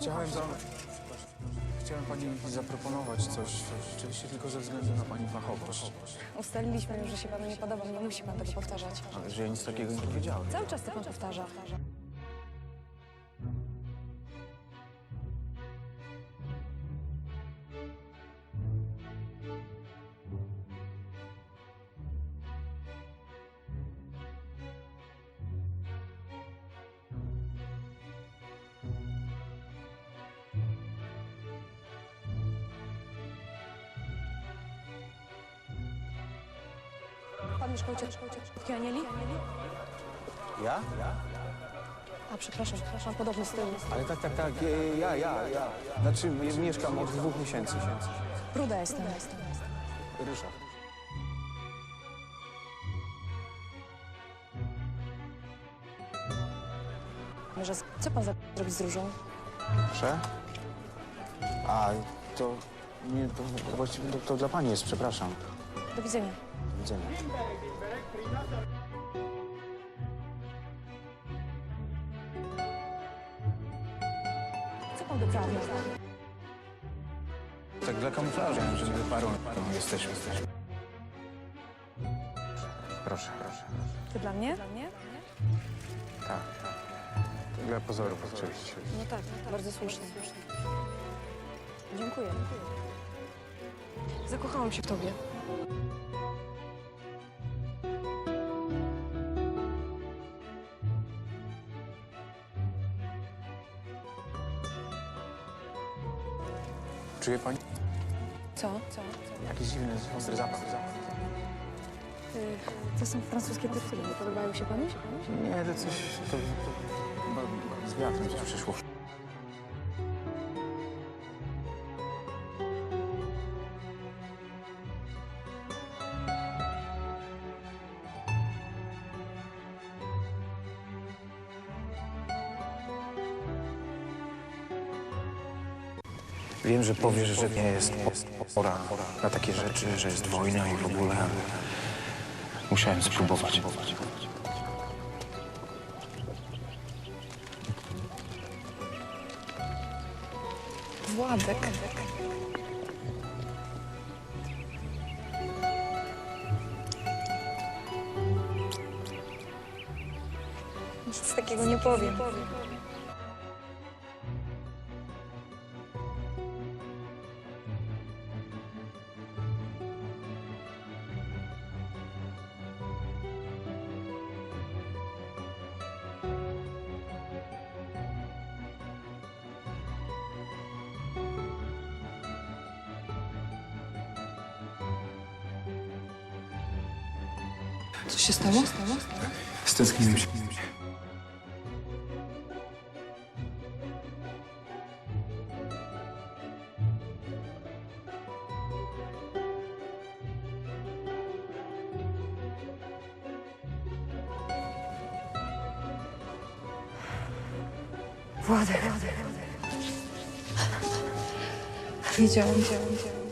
Chciałem, za... Chciałem pani zaproponować coś, oczywiście tylko ze względu na pani fachowość. Ustaliliśmy już, że się panu nie podoba, nie musi pan tego powtarzać. Ale że ja nic takiego nie powiedziałem. Cały czas to pan powtarza. Mieszkał ciotki Anieli? Ja? A, przepraszam, przepraszam, podobny styl. Ale tak, tak, tak, e, ja, ja, ja. Znaczy, m- mieszkam od dwóch miesięcy. Ruda jestem. Ryszard. Może co pan za zrobić z różą? Proszę? A, to... Nie, to właściwie to, to dla pani jest, przepraszam. Do widzenia. Do widzenia. Co pan wyprawia? Tak dla kamuflażu, żeby parą, parą jesteśmy. Proszę, proszę. To dla mnie? Dla mnie? Tak, tak. Dla pozorów oczywiście. No tak, bardzo słusznie. Dziękuję. Zakochałam się w tobie. Czuje pani Co? Co? jakiś dziwny, ostry zapach? Y, to są francuskie. Nie podobają się panu? Nie, to coś... To, to, chyba z wiatrem coś przyszło. Wiem, że powiesz, że nie jest pora na takie rzeczy, że jest wojna i w ogóle, musiałem spróbować. Władek. Nic takiego nie powiem. Co się stało? Stęskniłem się. Władek. Wiedziałam, wiedziałam, wiedziałam.